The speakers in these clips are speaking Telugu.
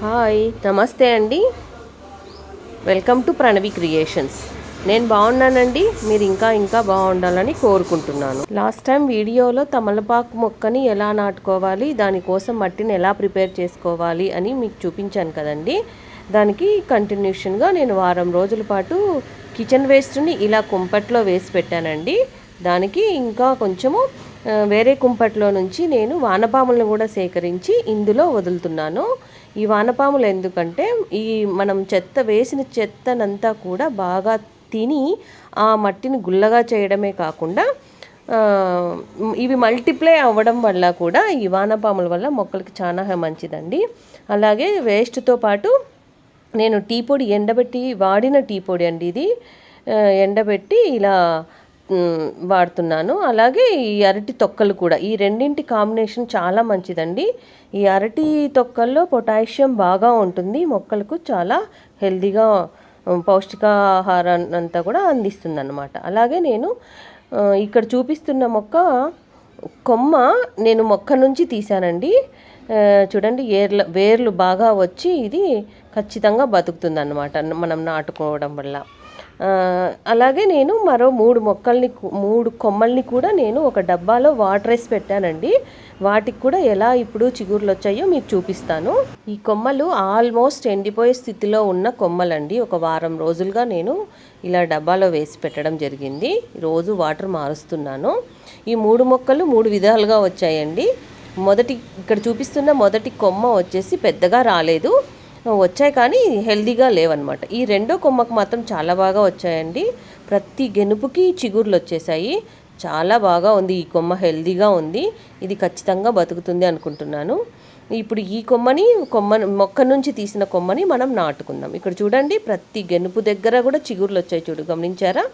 హాయ్ నమస్తే అండి. వెల్కమ్ టు ప్రణవి క్రియేషన్స్ నేను బాగున్నానండి. మీరు ఇంకా ఇంకా బాగుండాలని కోరుకుంటున్నాను. లాస్ట్ టైం వీడియోలో తమలపాకు మొక్కని ఎలా నాటుకోవాలి దానికోసం మట్టిని ఎలా ప్రిపేర్ చేసుకోవాలి అని మీకు చూపించాను కదండి. దానికి కంటిన్యూషన్గా నేను వారం రోజుల పాటు కిచెన్ వేస్ట్ని ఇలా కుంపట్లో వేసి పెట్టానండి. దానికి ఇంకా కొంచెము వేరే కుంపట్లో నుంచి నేను వానపాములను కూడా సేకరించి ఇందులో వదులుతున్నాను. ఈ వానపాములు ఎందుకంటే ఈ మనం చెత్త వేసిన చెత్తనంతా కూడా బాగా తిని ఆ మట్టిని గుల్లగా చేయడమే కాకుండా ఇవి మల్టిప్లై అవ్వడం వల్ల కూడా ఈ వానపాముల వల్ల మొక్కలకి చాలా మంచిదండి. అలాగే వేస్ట్తో పాటు నేను టీ పొడి ఎండబెట్టి వాడిన టీ పొడి అండి ఇది. ఎండబెట్టి ఇలా వాడుతున్నాను. అలాగే ఈ అరటి తొక్కలు కూడా. ఈ రెండింటి కాంబినేషన్ చాలా మంచిదండి. ఈ అరటి తొక్కల్లో పొటాషియం బాగా ఉంటుంది. మొక్కలకు చాలా హెల్దీగా పౌష్టికాహారాన్ని అంతా కూడా అందిస్తుంది అనమాట అలాగే నేను ఇక్కడ చూపిస్తున్న మొక్క కొమ్మ నేను మొక్క నుంచి తీశానండి. చూడండి ఏర్ల వేర్లు బాగా వచ్చి ఇది ఖచ్చితంగా బతుకుతుంది అనమాట మనం నాటుకోవడం వల్ల. అలాగే నేను మరో మూడు మొక్కల్ని మూడు కొమ్మల్ని కూడా నేను ఒక డబ్బాలో వాటర్ వేసి పెట్టానండి. వాటికి కూడా ఎలా ఇప్పుడు చిగుర్లు వచ్చాయో మీకు చూపిస్తాను. ఈ కొమ్మలు ఆల్మోస్ట్ ఎండిపోయే స్థితిలో ఉన్న కొమ్మలండి. ఒక వారం రోజులుగా నేను ఇలా డబ్బాలో వేసి పెట్టడం జరిగింది. రోజు వాటర్ మారుస్తున్నాను. ఈ మూడు మొక్కలు మూడు విధాలుగా వచ్చాయండి. మొదటి ఇక్కడ చూపిస్తున్న మొదటి కొమ్మ వచ్చేసి పెద్దగా రాలేదు. వచ్చాయి కానీ హెల్దీగా లేవన్నమాట. ఈ రెండో కొమ్మకు మాత్రం చాలా బాగా వచ్చాయండి. ప్రతి గెనుపుకి చిగుర్లు వచ్చేసాయి. చాలా బాగా ఉంది. ఈ కొమ్మ హెల్దీగా ఉంది. ఇది ఖచ్చితంగా బతుకుతుంది అనుకుంటున్నాను. ఇప్పుడు ఈ కొమ్మని కొమ్మ మొక్క నుంచి తీసిన కొమ్మని మనం నాటుకుందాం. ఇక్కడ చూడండి ప్రతి గెనుపు దగ్గర కూడా చిగుర్లు వచ్చాయి చూడు. గమనించారా?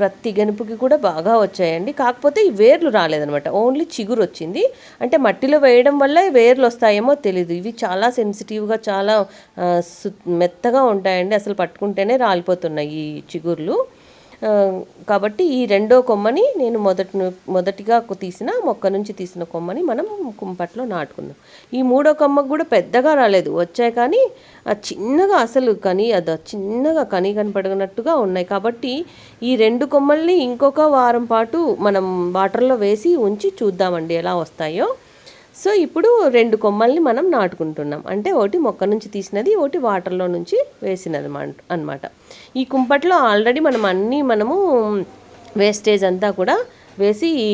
ప్రతి గెనుపుకి కూడా బాగా వచ్చాయండి. కాకపోతే ఈ వేర్లు రాలేదనమాట ఓన్లీ చిగురు వచ్చింది. అంటే మట్టిలో వేయడం వల్ల వేర్లు వస్తాయేమో తెలియదు ఇవి చాలా సెన్సిటివ్గా చాలా మెత్తగా ఉంటాయండి. అసలు పట్టుకుంటేనే రాలిపోతున్నాయి ఈ చిగుర్లు. కాబట్టి ఈ రెండో కొమ్మని నేను మొదటి మొదటిగా తీసిన మొక్క నుంచి తీసిన కొమ్మని మనం కుంపట్లో నాటుకుందాం. ఈ మూడో కొమ్మకు కూడా పెద్దగా రాలేదు. వచ్చాయి కానీ ఆ చిన్నగా అసలు కనీ అది చిన్నగా కనీ కనపడినట్టుగా ఉన్నాయి. కాబట్టి ఈ రెండు కొమ్మల్ని ఇంకొక వారం పాటు మనం వాటర్లో వేసి ఉంచి చూద్దామండి ఎలా వస్తాయో. సో ఇప్పుడు రెండు కొమ్మల్ని మనం నాటుకుంటున్నాం. అంటే ఒకటి మొక్క నుంచి తీసినది ఒకటి వాటర్లో నుంచి వేసినది అనమాట ఈ కుంపట్లో ఆల్రెడీ మనం అన్నీ మనము వేస్టేజ్ అంతా కూడా వేసి ఈ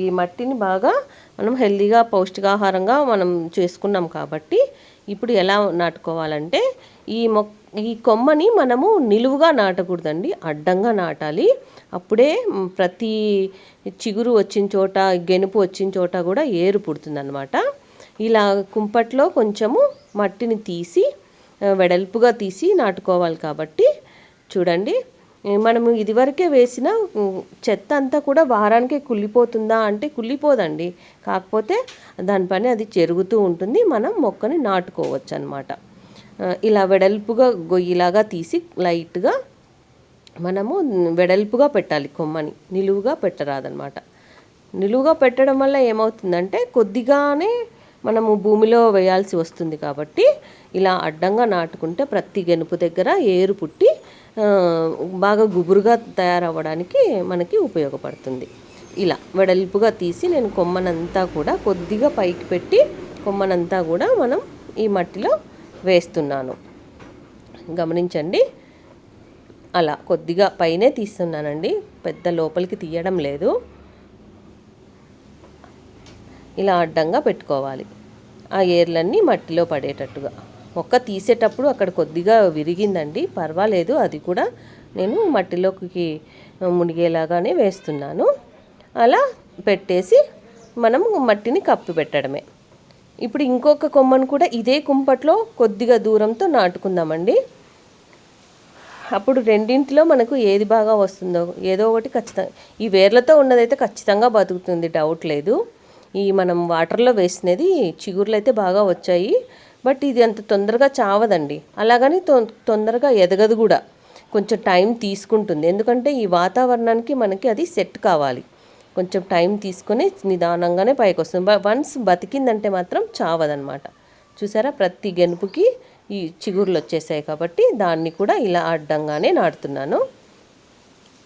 ఈ మట్టిని బాగా మనం హెల్దీగా పౌష్టికాహారంగా మనం చేసుకున్నాం కాబట్టి ఇప్పుడు ఎలా నాటుకోవాలంటే ఈ మొక్క ఈ కొమ్మని మనము నిలువుగా నాటకూడదండి అడ్డంగా నాటాలి. అప్పుడే ప్రతి చిగురు వచ్చిన చోట గెనుపు వచ్చిన చోట కూడా ఏరు పుడుతుందన్నమాట. ఇలా కుంపట్లో కొంచెము మట్టిని తీసి వెడల్పుగా తీసి నాటుకోవాలి కాబట్టి చూడండి. మనము ఇదివరకే వేసిన చెత్త అంతా కూడా వారానికే కుళ్ళిపోతుందా అంటే కుళ్ళిపోదండి. కాకపోతే దాని పని అది చెరుగుతూ ఉంటుంది. మనం మొక్కని నాటుకోవచ్చు అనమాట ఇలా వెడల్పుగా గొయ్యిలాగా తీసి లైట్గా మనము వెడల్పుగా పెట్టాలి కొమ్మని. నిలువుగా పెట్టరాదనమాట నిలువుగా పెట్టడం వల్ల ఏమవుతుందంటే కొద్దిగానే మనము భూమిలో వేయాల్సి వస్తుంది కాబట్టి ఇలా అడ్డంగా నాటుకుంటే ప్రతి గెనుపు దగ్గర ఏరు పుట్టి బాగా గుబురుగా తయారవ్వడానికి మనకి ఉపయోగపడుతుంది. ఇలా వెడల్పుగా తీసి నేను కొమ్మనంతా కూడా కొద్దిగా పైకి పెట్టి కొమ్మనంతా కూడా మనం ఈ మట్టిలో వేస్తున్నాను. గమనించండి. అలా కొద్దిగా పైనే తీస్తున్నానండి. పెద్ద లోపలికి తీయడం లేదు. ఇలా అడ్డంగా పెట్టుకోవాలి. ఆ ఏర్లన్నీ మట్టిలో పడేటట్టుగా. మొక్క తీసేటప్పుడు అక్కడ కొద్దిగా విరిగిందండి. పర్వాలేదు అది కూడా నేను మట్టిలోకి మునిగేలాగానే వేస్తున్నాను. అలా పెట్టేసి మనం మట్టిని కప్పి పెట్టడమే. ఇప్పుడు ఇంకొక కొమ్మను కూడా ఇదే కుంపట్లో కొద్దిగా దూరంతో నాటుకుందామండి. అప్పుడు రెండింటిలో మనకు ఏది బాగా వస్తుందో ఏదో ఒకటి ఖచ్చితంగా ఈ వేర్లతో ఉన్నదైతే ఖచ్చితంగా బతుకుతుంది డౌట్ లేదు. ఈ మనం వాటర్లో వేసినది చిగుర్లు అయితే బాగా వచ్చాయి. బట్ ఇది అంత తొందరగా చావదండి. అలాగని తొందరగా ఎదగదు కూడా. కొంచెం టైం తీసుకుంటుంది. ఎందుకంటే ఈ వాతావరణానికి మనకి అది సెట్ కావాలి. కొంచెం టైం తీసుకొని నిదానంగానే పైకి వస్తుంది వన్స్ బతికిందంటే మాత్రం చావదనమాట. చూసారా? ప్రతి గెనుపుకి ఈ చిగుర్లు వచ్చేసాయి కాబట్టి దాన్ని కూడా ఇలా అడ్డంగానే నాటుతున్నాను.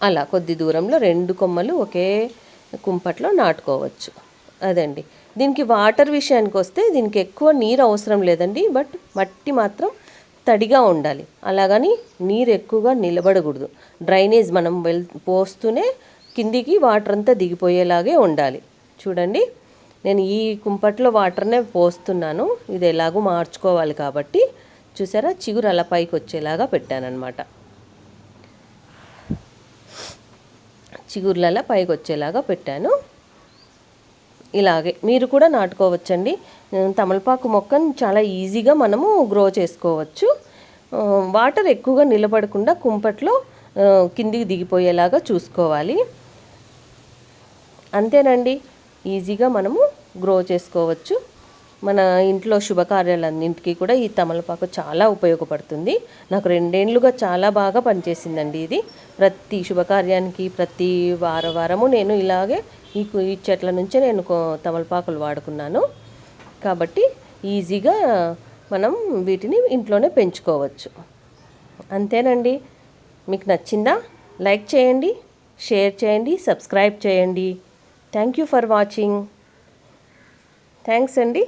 అలా కొద్ది దూరంలో రెండు కొమ్మలు ఒకే కుంపట్లో నాటుకోవచ్చు. అదండి. దీనికి వాటర్ విషయానికి వస్తే దీనికి ఎక్కువ నీరు అవసరం లేదండి. బట్ మట్టి మాత్రం తడిగా ఉండాలి. అలాగని నీరు ఎక్కువగా నిలబడకూడదు. డ్రైనేజ్ మనం వెల్ పోస్తూనే కిందికి వాటర్ అంతా దిగిపోయేలాగే ఉండాలి. చూడండి. నేను ఈ కుంపట్లో వాటర్నే పోస్తున్నాను. ఇది ఎలాగో మార్చుకోవాలి కాబట్టి. చూసారా? చిగురు అలా పైకి వచ్చేలాగా పెట్టానమాట చిగుర్లలా పైకి వచ్చేలాగా పెట్టాను. ఇలాగే మీరు కూడా నాటుకోవచ్చండి. తమలపాకు మొక్కను చాలా ఈజీగా మనము గ్రో చేసుకోవచ్చు. వాటర్ ఎక్కువగా నిలబడకుండా కుంపట్లో కిందికి దిగిపోయేలాగా చూసుకోవాలి. అంతేనండి ఈజీగా మనము గ్రో చేసుకోవచ్చు. మన ఇంట్లో శుభకార్యాలన్నింటికి కూడా ఈ తమలపాకు చాలా ఉపయోగపడుతుంది. నాకు రెండేండ్లుగా చాలా బాగా పనిచేసిందండి ఇది. ప్రతి శుభకార్యానికి ప్రతి వార వారము నేను ఇలాగే ఈ ఈ చెట్ల నుంచే నేను కో- తమలపాకులు వాడుకున్నాను. కాబట్టి ఈజీగా మనం వీటిని ఇంట్లోనే పెంచుకోవచ్చు. అంతేనండి. మీకు నచ్చిందా? లైక్ చేయండి షేర్ చేయండి సబ్స్క్రైబ్ చేయండి. Thank you for watching. Thanks అండి.